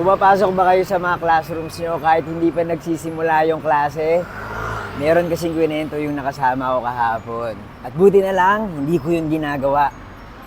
Pumapasok ba kayo sa mga classrooms nyo kahit hindi pa nagsisimula yung klase? Meron kasing kwento yung nakasama ko kahapon. At buti na lang, hindi ko yung ginagawa.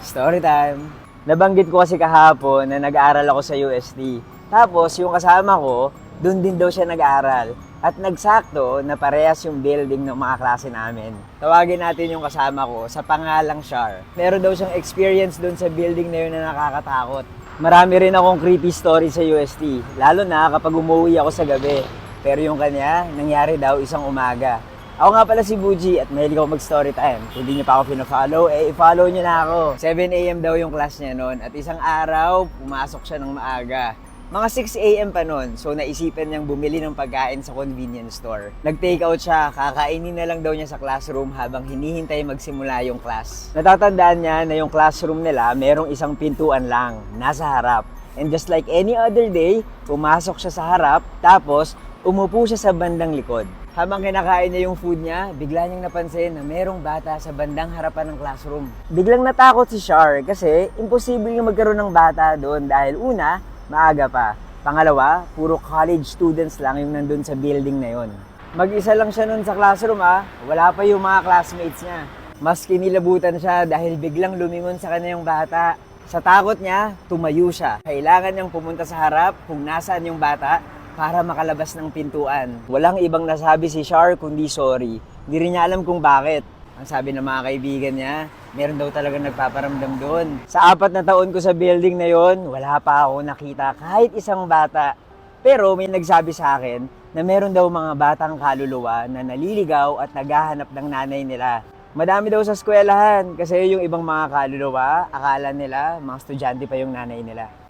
Story time. Nabanggit ko kasi kahapon na nag-aaral ako sa UST. Tapos yung kasama ko, doon din daw siya nag-aaral. At nagsakto na parehas yung building ng mga klase namin. Tawagin natin yung kasama ko sa pangalang Shar. Meron daw siyang experience doon sa building na yun na nakakatakot. Marami rin akong creepy story sa UST, lalo na kapag umuwi ako sa gabi. Pero yung kanya, nangyari daw isang umaga. Ako nga pala si Buji at mahilig ako mag-story time. Kung di niyo pa ako pina-follow, eh i-follow niyo na ako. 7am daw yung class niya noon at isang araw, pumasok siya ng maaga. Mga 6am pa noon, so naisipan niyang bumili ng pagkain sa convenience store. Nag-take out siya, kakainin na lang daw niya sa classroom habang hinihintay magsimula yung class. Natatandaan niya na yung classroom nila merong isang pintuan lang, nasa harap. And just like any other day, pumasok siya sa harap, tapos umupo siya sa bandang likod. Habang kinakain niya yung food niya, bigla niyang napansin na merong bata sa bandang harapan ng classroom. Biglang natakot si Char kasi imposible yung magkaroon ng bata doon dahil una, maaga pa. Pangalawa, puro college students lang yung nandun sa building na yon. Mag-isa lang siya nun sa classroom ah, wala pa yung mga classmates niya. Mas kinilabutan siya dahil biglang lumingon sa kanya yung bata. Sa takot niya, tumayo siya. Kailangan niyang pumunta sa harap kung nasaan yung bata para makalabas ng pintuan. Walang ibang nasabi si Char kundi sorry. Hindi rin niya alam kung bakit. Ang sabi ng mga kaibigan niya, meron daw talaga nagpaparamdam doon. Sa apat na taon ko sa building na yon, wala pa ako nakita kahit isang bata. Pero may nagsabi sa akin na meron daw mga batang kaluluwa na naliligaw at naghahanap ng nanay nila. Madami daw sa eskwelahan kasi yung ibang mga kaluluwa, akala nila mga estudyante pa yung nanay nila.